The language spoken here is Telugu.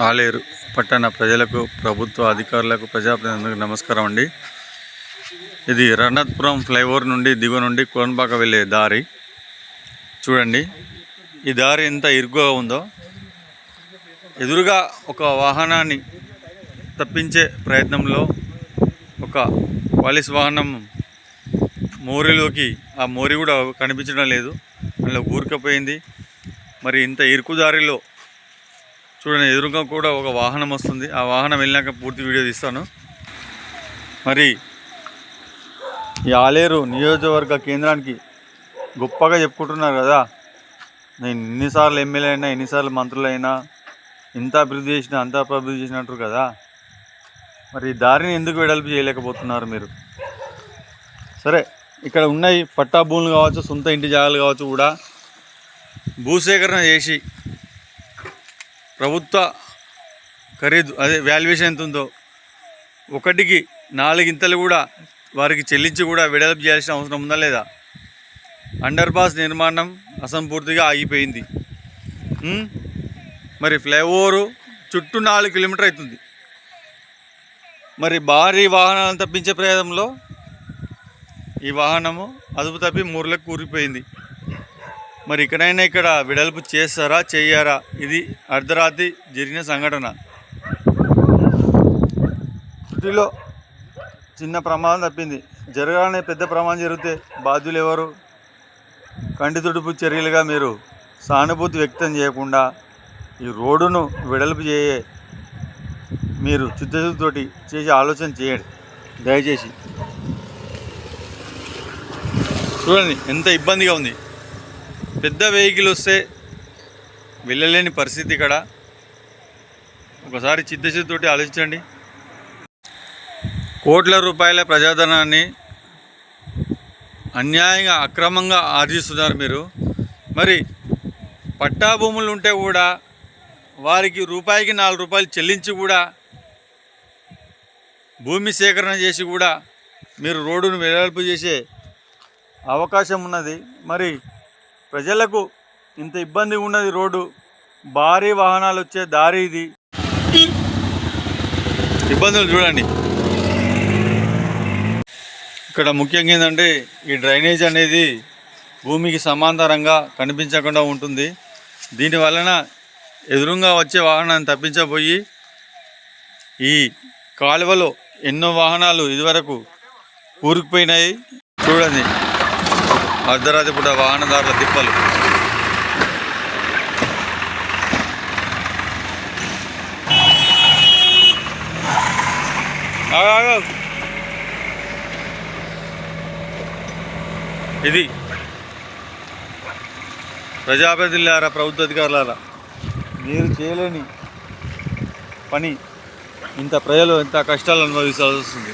ఆలేరు పట్టణ ప్రజలకు ప్రభుత్వ అధికారులకు ప్రజాప్రతినిధులకు నమస్కారం అండి. ఇది రణత్పురం ఫ్లైఓవర్ నుండి దిగువ నుండి కోన్పాక వెళ్ళే దారి. చూడండి ఈ దారి ఎంత ఇరుగ్గా ఉందో. ఎదురుగా ఒక వాహనాన్ని తప్పించే ప్రయత్నంలో ఒక పోలీస్ వాహనం మోరిలోకి ఆ మోరి కూడా కనిపించడం లేదు. అందులో ఊరికపోయింది మరి ఇంత ఇరుకు దారిలో చూడండి ఎదురుగా కూడా ఒక వాహనం వస్తుంది. ఆ వాహనం వెళ్ళాక పూర్తి వీడియో తీస్తాను. మరి ఈ ఆలేరు నియోజకవర్గ కేంద్రానికి గొప్పగా చెప్పుకుంటున్నారు కదా. నేను ఎన్నిసార్లు ఎమ్మెల్యే అయినా ఎన్నిసార్లు మంత్రులు అయినా ఇంత అభివృద్ధి చేసినా అంత అభివృద్ధి చేసినట్టు కదా. మరి ఈ దారిని ఎందుకు వెడల్పు చేయలేకపోతున్నారు మీరు? సరే ఇక్కడ ఉన్నాయి పట్టా భూములు కావచ్చు సొంత ఇంటి జాగాలు కావచ్చు కూడా. భూసేకరణ చేసి ప్రభుత్వ ఖరీదు అదే వాల్యుయేషన్ ఎంత ఉందో ఒకటికి నాలుగింతలు కూడా వారికి చెల్లించి కూడా విడుదల చేయాల్సిన అవసరం ఉందా లేదా? అండర్ పాస్ నిర్మాణం అసంపూర్తిగా ఆగిపోయింది. మరి ఫ్లైఓవరు చుట్టూ నాలుగు కిలోమీటర్ అవుతుంది. మరి భారీ వాహనాలను తప్పించే ప్రయాణంలో ఈ వాహనము అదుపు తప్పి మూరలకు కూరిపోయింది మరి ఇక్కడైనా ఇక్కడ విడల్పు చేస్తారా చెయ్యారా? ఇది అర్ధరాత్రి జరిగిన సంఘటన. ఇంటిలో చిన్న ప్రమాదం తప్పింది. జరగాలనే పెద్ద ప్రమాదం జరిగితే బాధ్యులు ఎవరు కంటి తుడుపు చర్యలుగా మీరు సానుభూతి వ్యక్తం చేయకుండా ఈ రోడ్డును వెడల్పు చేయే మీరు చిత్తశుద్ధితోటి చేసి ఆలోచన చేయండి. దయచేసి. చూడండి ఎంత ఇబ్బందిగా ఉంది. పెద్ద వెహికల్ వస్తే వెళ్ళలేని పరిస్థితి ఇక్కడ. ఒకసారి చిత్తశుద్ధితోటి ఆలోచించండి. కోట్ల రూపాయల ప్రజాధనాన్ని అన్యాయంగా అక్రమంగా ఆర్జిస్తున్నారు మీరు. మరి పట్టా భూములు ఉంటే కూడా వారికి రూపాయికి నాలుగు రూపాయలు చెల్లించి కూడా భూమి సేకరణ చేసి కూడా మీరు రోడ్డును వెడల్పు చేసే అవకాశం ఉన్నది. మరి ప్రజలకు ఇంత ఇబ్బంది ఉన్నది రోడ్డు. భారీ వాహనాలు వచ్చే దారి ఇది. ఇబ్బందులు చూడండి. ఇక్కడ ముఖ్యంగా ఏంటంటే ఈ డ్రైనేజ్ అనేది భూమికి సమాంతరంగా కనిపించకుండా ఉంటుంది. దీని వలన ఎదురుగా వచ్చే వాహనాన్ని తప్పించబోయి ఈ కాలువలో ఎన్నో వాహనాలు ఇదివరకు ఊరికిపోయినాయి చూడండి. అర్ధరాత్రి పూట వాహనదారుల తిప్పలు. ఇది ప్రజాప్రతినిధులారా ప్రభుత్వ అధికారులారా. మీరు చేయలేని పని ఇంత ప్రజలు ఎంత కష్టాలు అనుభవించాల్సి వస్తుంది.